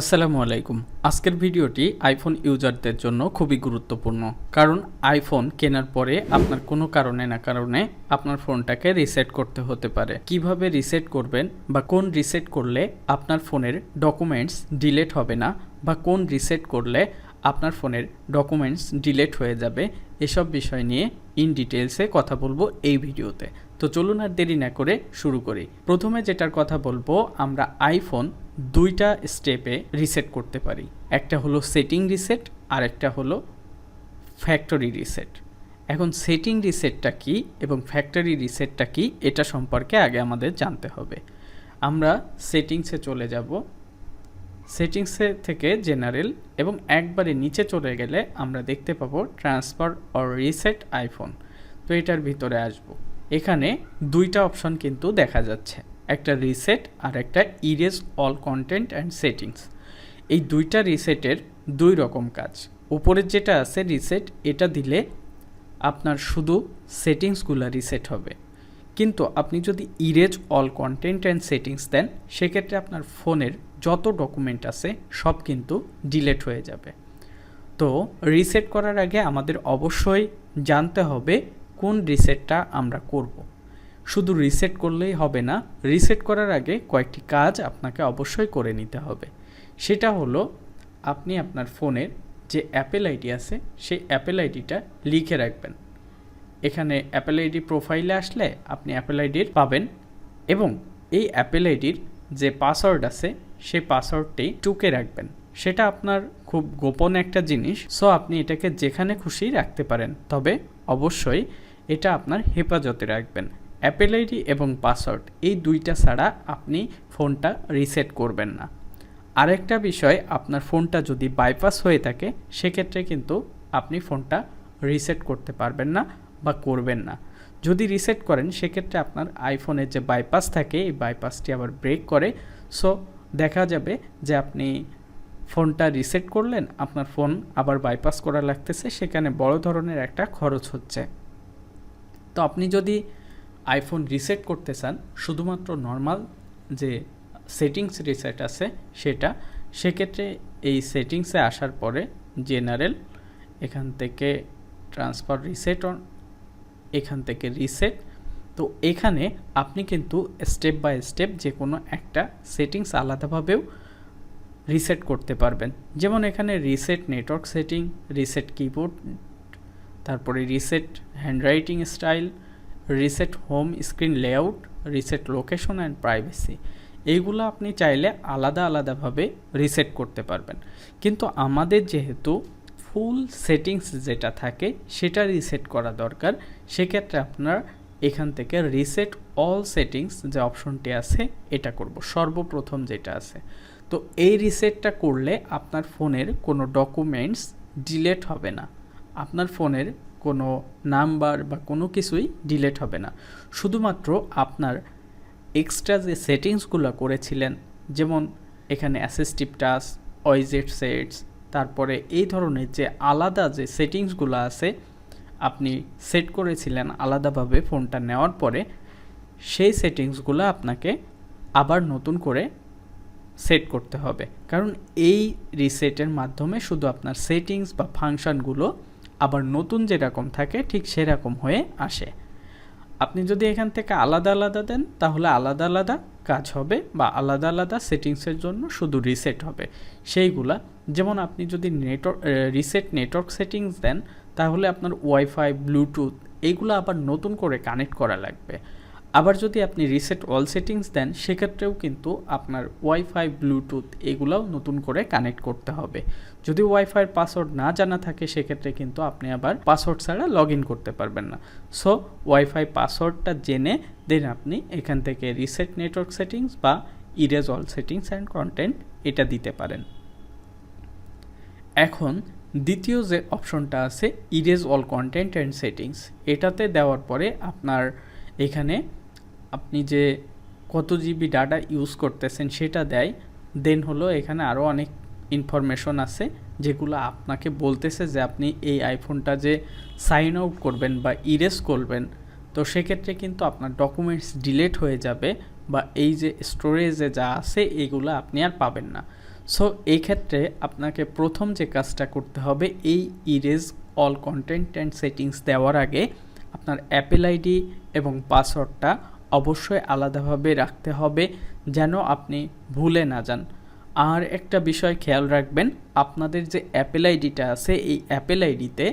আসসালামু আলাইকুম। আজকের ভিডিওটি আইফোন ইউজারদের জন্য খুবই গুরুত্বপূর্ণ। কারণ আইফোন কেনার পরে আপনার কোনো কারণে না কারণে আপনার ফোনটাকে রিসেট করতে হতে পারে। কীভাবে রিসেট করবেন বা কোন রিসেট করলে আপনার ফোনের ডকুমেন্টস ডিলেট হবে না বা কোন রিসেট করলে আপনার ফোনের ডকুমেন্টস ডিলেট হয়ে যাবে, এসব বিষয় নিয়ে ইন ডিটেলসে কথা বলব এই ভিডিওতে। তো চলুন আর দেরি না করে শুরু করি। প্রথমে যেটার কথা বলব, আমরা আইফোন দুইটা স্টেপে রিসেট করতে পারি। একটা হলো সেটিং রিসেট আর একটা হলো ফ্যাক্টরি রিসেট এখন সেটিং রিসেটটা কি এবং ফ্যাক্টরি রিসেটটা কি, এটা সম্পর্কে আগে আমাদের জানতে হবে। আমরা সেটিংসে চলে যাব। সেটিংসে থেকে জেনারেল এবং একবারে নিচে চলে গেলে আমরা দেখতে পাবো ট্রান্সফার অর রিসেট আইফোন তো এটার ভিতরে আসব। এখানে দুইটা অপশন কিন্তু দেখা যাচ্ছে। একটা রিসেট আর একটা erase all content and settings এই দুইটা রিসেটের দুই রকম কাজ। উপরের যেটা আছে রিসেট এটা দিলে আপনার শুধু সেটিংসগুলো রিসেট হবে। কিন্তু আপনি যদি erase all content and settings দেন, সেক্ষেত্রে আপনার ফোনের যত ডকুমেন্ট আছে, সব কিন্তু ডিলেট হয়ে যাবে। তো রিসেট করার আগে আমাদের অবশ্যই জানতে হবে কোন রিসেটটা আমরা করব। শুধু রিসেট করলেই হবে না রিসেট করার আগে কয়েকটি কাজ আপনাকে অবশ্যই করে নিতে হবে। সেটা হলো, আপনি আপনার ফোনের যে অ্যাপেল আইডি আছে, সেই অ্যাপেল আইডিটা লিখে রাখবেন। এখানে অ্যাপেল আইডি প্রোফাইলে আসলে আপনি অ্যাপেল আইডির পাবেন এবং এই অ্যাপেল আইডির যে পাসওয়ার্ড আছে, সেই পাসওয়ার্ডটি টুকে রাখবেন। সেটা আপনার খুব গোপন একটা জিনিস সো আপনি এটাকে যেখানে খুশি রাখতে পারেন। তবে অবশ্যই এটা আপনার হেফাজতে রাখবেন। অ্যাপেল আইডি এবং পাসওয়ার্ড, এই দুইটা ছাড়া আপনি ফোনটা রিসেট করবেন না। আরেকটা বিষয়, আপনার ফোনটা যদি বাইপাস হয়ে থাকে, সেক্ষেত্রে কিন্তু আপনি ফোনটা রিসেট করতে পারবেন না বা করবেন না। যদি রিসেট করেন, সেক্ষেত্রে আপনার আইফোনের যে বাইপাস থাকে, এই বাইপাসটি আবার ব্রেক করে। সো, দেখা যাবে যে আপনি ফোনটা রিসেট করলেন, আপনার ফোন আবার বাইপাস করা লাগতেছে, সেখানে বড় ধরনের একটা খরচ হচ্ছে। তো আপনি যদি আইফোন রিসেট করতে চান, শুধুমাত্র নর্মাল যে সেটিংস রিসেট আছে সেটা, সেক্ষেত্রে এই সেটিংসে আসার পরে জেনারেল এখান থেকে ট্রান্সফার রিসেট অন এখান থেকে রিসেট তো এখানে আপনি কিন্তু স্টেপ বাই স্টেপ যে কোনো একটা সেটিংস আলাদাভাবেও রিসেট করতে পারবেন। যেমন এখানে reset network setting reset keyboard তারপরে reset handwriting style reset home screen layout reset location and privacy এইগুলো আপনি চাইলে আলাদা আলাদাভাবে রিসেট করতে পারবেন। কিন্তু আমাদের যেহেতু ফুল সেটিংস যেটা থাকে, সেটা রিসেট করা দরকার। সেক্ষেত্রে আপনার এখান থেকে রিসেট অল সেটিংস যে অপশনটি আছে, এটা করব। সর্বপ্রথম যেটা আছে। তো এই রিসেটটা করলে আপনার ফোনের কোনো ডকুমেন্টস ডিলেট হবে না। আপনার ফোনের কোনো নাম্বার বা কোনো কিছুই ডিলেট হবে না। শুধুমাত্র আপনার এক্সট্রা যে সেটিংসগুলো করেছিলেন, যেমন এখানে অ্যাসিস্টিভ টাচ ওয়াইজেট সেটস তারপরে এই ধরনের যে আলাদা যে সেটিংসগুলো আছে, আপনি সেট করেছিলেন আলাদাভাবে ফোনটা নেওয়ার পরে, সেই সেটিংসগুলো আপনাকে আবার নতুন করে সেট করতে হবে। কারণ এই রিসেটের মাধ্যমে শুধু আপনার সেটিংস বা ফাংশনগুলো আবার নতুন যেরকম থাকে, ঠিক সেরকম হয়ে আসে। আপনি যদি এখান থেকে আলাদা আলাদা দেন, তাহলে আলাদা আলাদা কাজ হবে বা আলাদা আলাদা সেটিংসের জন্য শুধু রিসেট হবে। সেইগুলা, যেমন আপনি যদি নেটওয়ার্ক রিসেট নেটওয়ার্ক সেটিংস দেন, তাহলে আপনার ওয়াইফাই ব্লুটুথ এইগুলো আবার নতুন করে কানেক্ট করা লাগবে। আবার যদি আপনি রিসেট অল সেটিংস দেন, সেক্ষেত্রেও কিন্তু আপনার ওয়াইফাই ব্লুটুথ এগুলোও নতুন করে কানেক্ট করতে হবে। যদি ওয়াইফাইয়ের পাসওয়ার্ড না জানা থাকে, সেক্ষেত্রে কিন্তু আপনি আবার পাসওয়ার্ড ছাড়া লগ ইন করতে পারবেন না। সো ওয়াইফাই পাসওয়ার্ডটা জেনে দেন আপনি এখান থেকে রিসেট নেটওয়ার্ক সেটিংস বা erase all settings and content এটা দিতে পারেন। এখন দ্বিতীয় যে অপশনটা আছে erase all content and settings এটাতে দেওয়ার পরে আপনার এখানে আপনি যে কত জিবি ডাটা ইউজ করতেছেন সেটা দেয় দেন হলো এখানে আরও অনেক ইনফরমেশন আছে যেগুলো আপনাকে বলতেছে যে আপনি এই আইফোনটা যে সাইন আউট করবেন বা ইরেজ করবেন। তো সেক্ষেত্রে কিন্তু আপনার ডকুমেন্টস ডিলেট হয়ে যাবে বা এই যে স্টোরেজে যা আছে এগুলো আপনি আর পাবেন না। সো এই ক্ষেত্রে আপনাকে প্রথম যে কাজটা করতে হবে, এই erase all content and settings দেওয়ার আগে আপনার অ্যাপেল আইডি এবং পাসওয়ার্ডটা অবশ্যই আলাদাভাবে রাখতে হবে যেন আপনি ভুলে না যান। আর একটা বিষয় খেয়াল রাখবেন, আপনাদের যে অ্যাপেল আইডিটা আছে, এই অ্যাপেল আইডিতে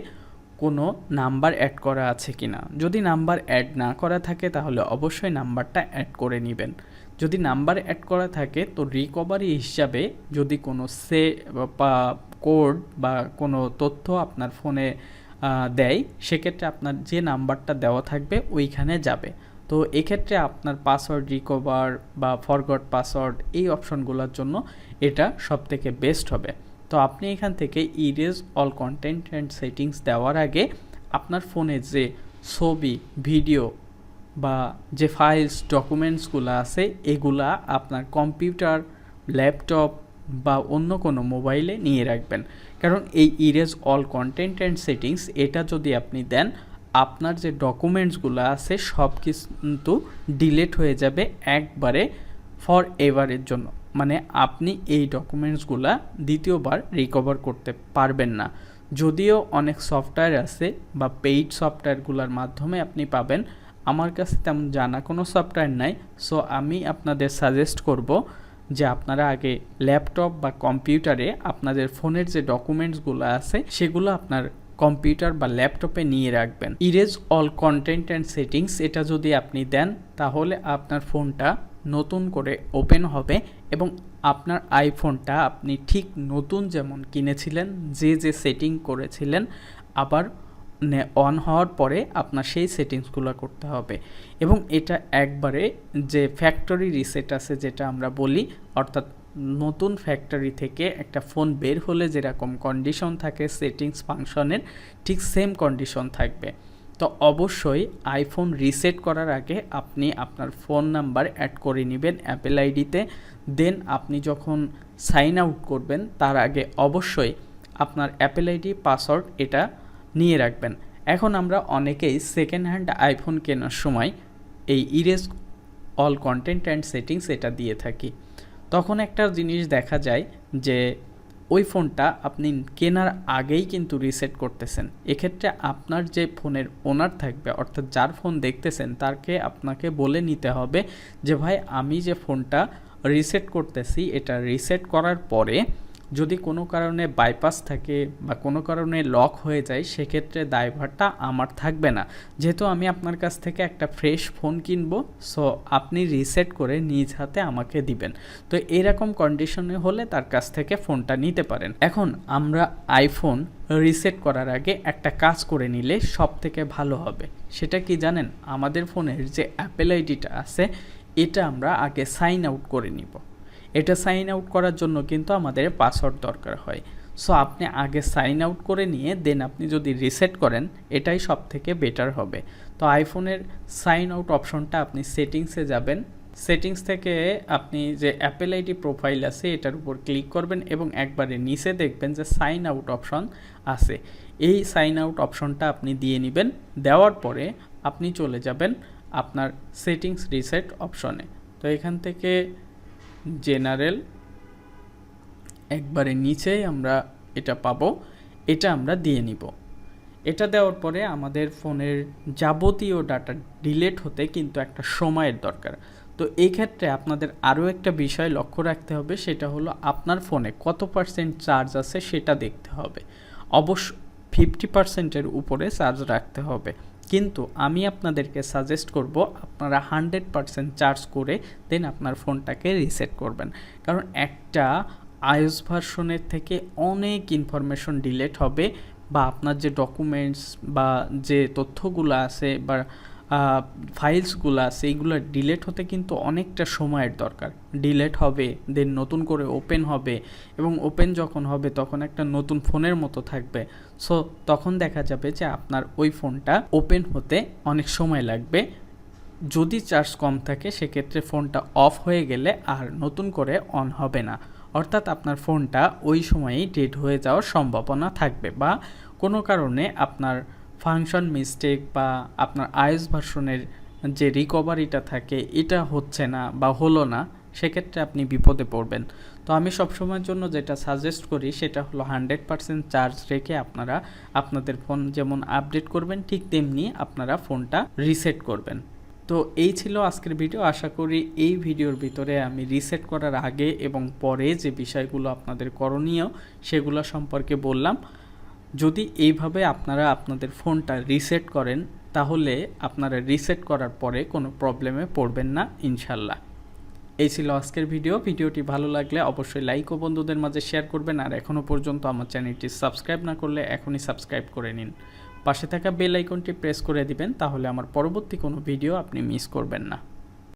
কোনো নাম্বার অ্যাড করা আছে কি না যদি নাম্বার অ্যাড না করা থাকে, তাহলে অবশ্যই নাম্বারটা অ্যাড করে নেবেন। যদি নাম্বার অ্যাড করা থাকে, তো রিকভারি হিসাবে যদি কোনো সে বা কোড বা কোনো তথ্য আপনার ফোনে দেয়, সেক্ষেত্রে আপনার যে নাম্বারটা দেওয়া থাকবে, ওইখানে যাবে। তো এক্ষেত্রে আপনার পাসওয়ার্ড রিকভার বা ফরগট পাসওয়ার্ড এই অপশনগুলোর জন্য এটা সব থেকে বেস্ট হবে। তো আপনি এখান থেকে erase all content and settings দেওয়ার আগে আপনার ফোনে যে ছবি ভিডিও বা যে ফাইলস ডকুমেন্টসগুলো আছে, এগুলা আপনার কম্পিউটার ল্যাপটপ বা অন্য কোনো মোবাইলে নিয়ে রাখবেন। কারণ এই erase all content and settings এটা যদি আপনি দেন আপনার যে ডকুমেন্টসগুলো আছে, সব কিন্তু ডিলেট হয়ে যাবে একবারে ফর এভারের জন্য। মানে আপনি এই ডকুমেন্টসগুলা দ্বিতীয়বার রিকভার করতে পারবেন না। যদিও অনেক সফটওয়্যার আছে বা পেইড সফটওয়্যারগুলোর মাধ্যমে আপনি পাবেন, আমার কাছে তেমন জানা কোনো সফটওয়্যার নাই। সো আমি আপনাদের সাজেস্ট করব যে আপনারা আগে ল্যাপটপ বা কম্পিউটারে আপনাদের ফোনের যে ডকুমেন্টসগুলো আছে, সেগুলো আপনার কম্পিউটার বা ল্যাপটপে নিয়ে রাখবেন। Erase all content and settings এটা যদি আপনি দেন, তাহলে আপনার ফোনটা নতুন করে ওপেন হবে এবং আপনার আইফোনটা আপনি ঠিক নতুন যেমন কিনেছিলেন, যে যে সেটিং করেছিলেন, আবার অন হওয়ার পরে আপনার সেই সেটিংসগুলো করতে হবে। এবং এটা একবারে যে ফ্যাক্টরি রিসেট আছে যেটা আমরা বলি, অর্থাৎ নতুন ফ্যাক্টরি থেকে একটা ফোন বের হলে যেরকম কন্ডিশন থাকে সেটিংস ফাংশনের ঠিক সেম কন্ডিশন থাকবে। তো অবশ্যই আইফোন রিসেট করার আগে আপনি আপনার ফোন নাম্বার অ্যাড করে নেবেন অ্যাপেল আইডিতে দেন আপনি যখন সাইন আউট করবেন, তার আগে অবশ্যই আপনার অ্যাপেল আইডি পাসওয়ার্ড এটা নিয়ে রাখবেন। এখন আমরা অনেকেই সেকেন্ড হ্যান্ড আইফোন কেনার সময় এই erase all content and settings এটা দিয়ে থাকি। তখন একটা জিনিস দেখা যায় যে ওই ফোনটা আপনি কেনার আগেই কিন্তু রিসেট করতেছেন। এক্ষেত্রে আপনার যে ফোনের ওনার থাকবে, অর্থাৎ যার ফোন দেখতেছেন তাকে আপনাকে বলে নিতে হবে যে, ভাই, আমি যে ফোনটা রিসেট করতেছি, এটা রিসেট করার পরে যদি কোনো কারণে বাইপাস থাকে বা কোনো কারণে লক হয়ে যায়, সেক্ষেত্রে দায়ভারটা আমার থাকবে না। যেহেতু আমি আপনার কাছ থেকে একটা ফ্রেশ ফোন কিনবো সো আপনি রিসেট করে নিজ হাতে আমাকে দিবেন। তো এরকম কন্ডিশনে হলে তার কাছ থেকে ফোনটা নিতে পারেন। এখন আমরা আইফোন রিসেট করার আগে একটা কাজ করে নিলে সব থেকে ভালো হবে। সেটা কি জানেন? আমাদের ফোনের যে অ্যাপেল আইডিটা আছে, এটা আমরা আগে সাইন আউট করে নিব। এটা সাইন আউট করার জন্য কিন্তু আমাদের পাসওয়ার্ড দরকার হয়। সো আপনি আগে সাইন আউট করে নিয়ে দেন আপনি যদি রিসেট করেন, এটাই সব থেকে বেটার হবে। তো আইফোনের সাইন আউট অপশনটা আপনি সেটিংসে যাবেন। সেটিংস থেকে আপনি যে অ্যাপেল আইডি প্রোফাইল আছে, এটার উপর ক্লিক করবেন এবং একবারে নিচে দেখবেন যে সাইন আউট অপশন আছে। এই সাইন আউট অপশনটা আপনি দিয়ে নেবেন। দেওয়ার পরে আপনি চলে যাবেন আপনার সেটিংস রিসেট অপশনে তো এখান থেকে জেনারেল, একবারে নিচেই আমরা এটা পাবো, এটা আমরা দিয়ে নিব। এটা দেওয়ার পরে আমাদের ফোনের যাবতীয় ডাটা ডিলেট হতে কিন্তু একটা সময়ের দরকার। তো এই ক্ষেত্রে আপনাদের আরও একটা বিষয় লক্ষ্য রাখতে হবে, সেটা হলো আপনার ফোনে কত পার্সেন্ট চার্জ আছে সেটা দেখতে হবে। অবশ্য ফিফটি পার্সেন্টের উপরে চার্জ রাখতে হবে। কিন্তু আমি আপনাদেরকে সাজেস্ট করব আপনারা হান্ড্রেড পারসেন্ট চার্জ করে দেন আপনার ফোনটাকে রিসেট করবেন। কারণ একটা আয়ুস ভার্সনের থেকে অনেক ইনফরমেশন ডিলেট হবে বা আপনার যে ডকুমেন্টস বা যে তথ্যগুলো আছে বা ফাইলসগুলো আছে এইগুলো ডিলেট হতে কিন্তু অনেকটা সময়ের দরকার। ডিলেট হবে দেন নতুন করে ওপেন হবে এবং ওপেন যখন হবে, তখন একটা নতুন ফোনের মতো থাকবে। সো তখন দেখা যাবে যে আপনার ওই ফোনটা ওপেন হতে অনেক সময় লাগবে। যদি চার্জ কম থাকে, সেক্ষেত্রে ফোনটা অফ হয়ে গেলে আর নতুন করে অন হবে না। অর্থাৎ আপনার ফোনটা ওই সময়েই ডেড হয়ে যাওয়ার সম্ভাবনা থাকবে বা কোনো কারণে আপনার ফাংশন মিস্টেক বা আপনার আইএস ভার্সনের যে রিকভারিটা থাকে, এটা হচ্ছে না বা হলো না, সেক্ষেত্রে আপনি বিপদে পড়বেন। তো আমি সবসময়ের জন্য যেটা সাজেস্ট করি, সেটা হলো হান্ড্রেড পার্সেন্ট চার্জ রেখে আপনারা আপনাদের ফোন যেমন আপডেট করবেন, ঠিক তেমনি আপনারা ফোনটা রিসেট করবেন। তো এই ছিল আজকের ভিডিও আশা করি এই ভিডিওর ভিতরে আমি রিসেট করার আগে এবং পরে যে বিষয়গুলো আপনাদের করণীয়, সেগুলো সম্পর্কে বললাম। যদি এইভাবে আপনারা আপনাদের ফোনটা রিসেট করেন, তাহলে আপনারা রিসেট করার পরে কোনো প্রবলেমে পড়বেন না, ইনশাল্লাহ। এই ছিল আজকের ভিডিও ভিডিওটি ভালো লাগলে অবশ্যই লাইক ও বন্ধুদের মাঝে শেয়ার করবেন। আর এখনও পর্যন্ত আমার চ্যানেলটি সাবস্ক্রাইব না করলে এখনই সাবস্ক্রাইব করে নিন। পাশে থাকা বেল আইকনটি প্রেস করে দিবেন, তাহলে আমার পরবর্তী কোনো ভিডিও আপনি মিস করবেন না।